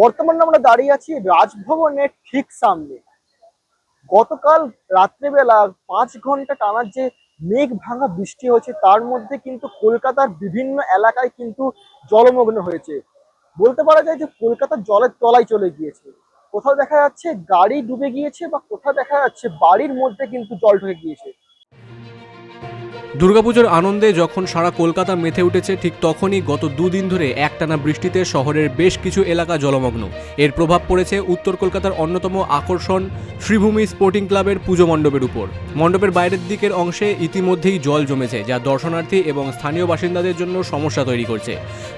বর্তমানে আমরা দাঁড়িয়ে আছি রাজভবনের ঠিক সামনে। গতকাল রাত্রেবেলা পাঁচ ঘণ্টা টানার যে মেঘ ভাঙা বৃষ্টি হয়েছে, তার মধ্যে কিন্তু কলকাতার বিভিন্ন এলাকায় কিন্তু জলমগ্ন হয়েছে। বলতে পারা যায় যে কলকাতা জলের তলায় চলে গিয়েছে। কোথাও দেখা যাচ্ছে গাড়ি ডুবে গিয়েছে বা কোথাও দেখা যাচ্ছে বাড়ির মধ্যে কিন্তু জল ঢুকে গিয়েছে। দুর্গাপুজোর আনন্দে যখন সারা কলকাতা মেতে উঠেছে, ঠিক তখনই গত দুদিন ধরে একটানা বৃষ্টিতে শহরের বেশ কিছু এলাকা জলমগ্ন। এর প্রভাব পড়েছে উত্তর কলকাতার অন্যতম আকর্ষণ শ্রীভূমি স্পোর্টিং ক্লাবের পুজো মণ্ডপের উপর। মণ্ডপের বাইরের দিকের অংশে ইতিমধ্যেই জল জমেছে, যা দর্শনার্থী এবং স্থানীয় বাসিন্দাদের জন্য সমস্যা তৈরি করছে।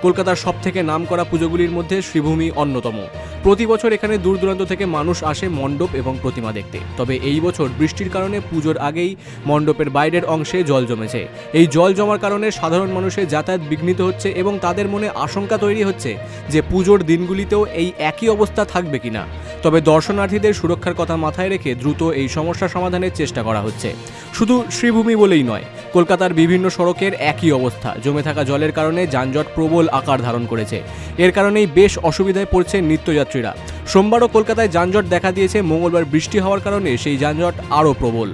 কলকাতার সব থেকে নামকরা পুজোগুলির মধ্যে শ্রীভূমি অন্যতম। প্রতি বছর এখানে দূর দূরান্ত থেকে মানুষ আসে মণ্ডপ এবং প্রতিমা দেখতে। তবে এই বছর বৃষ্টির কারণে পুজোর আগেই মণ্ডপের বাইরের অংশে জল জমেছে। এই জল জমার কারণে সাধারণ মানুষের যাতায়াত বিঘ্নিত হচ্ছে এবং তাদের মনে আশঙ্কা তৈরি হচ্ছে যে পুজোর দিনগুলিতেও এই একই অবস্থা থাকবে কিনা। তবে দর্শনার্থীদের সুরক্ষার কথা মাথায় রেখে দ্রুত এই সমস্যা সমাধানের চেষ্টা করা হচ্ছে। শুধু শ্রীভূমি বলেই নয়, কলকাতার বিভিন্ন সড়কের একই অবস্থা। জমে থাকা জলের কারণে যানজট প্রবল আকার ধারণ করেছে। এর কারণেই বেশ অসুবিধায় পড়ছে নিত্যযাত্রীরা। সোমবারও কলকাতায় যানজট দেখা দিয়েছে। মঙ্গলবার বৃষ্টি হওয়ার কারণে সেই যানজট আরও প্রবল।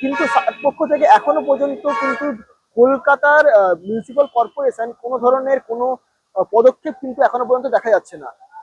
কিন্তু পক্ষ থেকে এখনও পর্যন্ত কিন্তু কলকাতার মিউনিসিপাল কর্পোরেশন কোনো ধরনের কোনো পদক্ষেপ কিন্তু এখনও পর্যন্ত দেখা যাচ্ছে না।